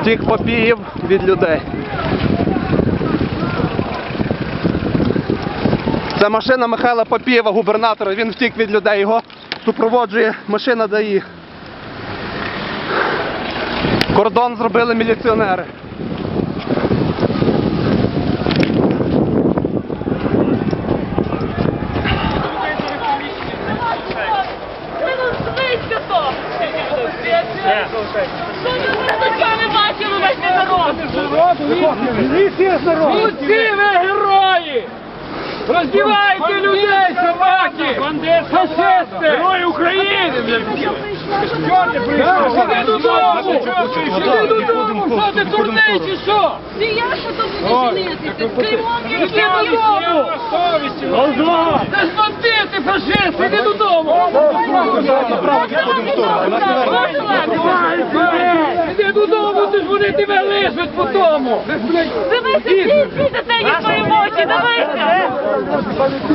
втік Попіїв від людей. Це машина Михайла Попієва, губернатора, він втік від людей, його супроводжує машина ДАІ. Кордон зробили міліціонери. Що весь народ! Ви герої! Роздівайте людей, собаки! Фашисти! Герої України! Що ти прийшов? Сиди додому! Сиди додому! Що ти дурний чи що? Не я що тут не чинити! Кримом я Іди додому! Це ж бандити, фашисти! Іди додому! Правда, правда, правда, правда, правда, правда, вони тебе лишать по тому. Дивися, всі, всі за це їх перемочі, дивися.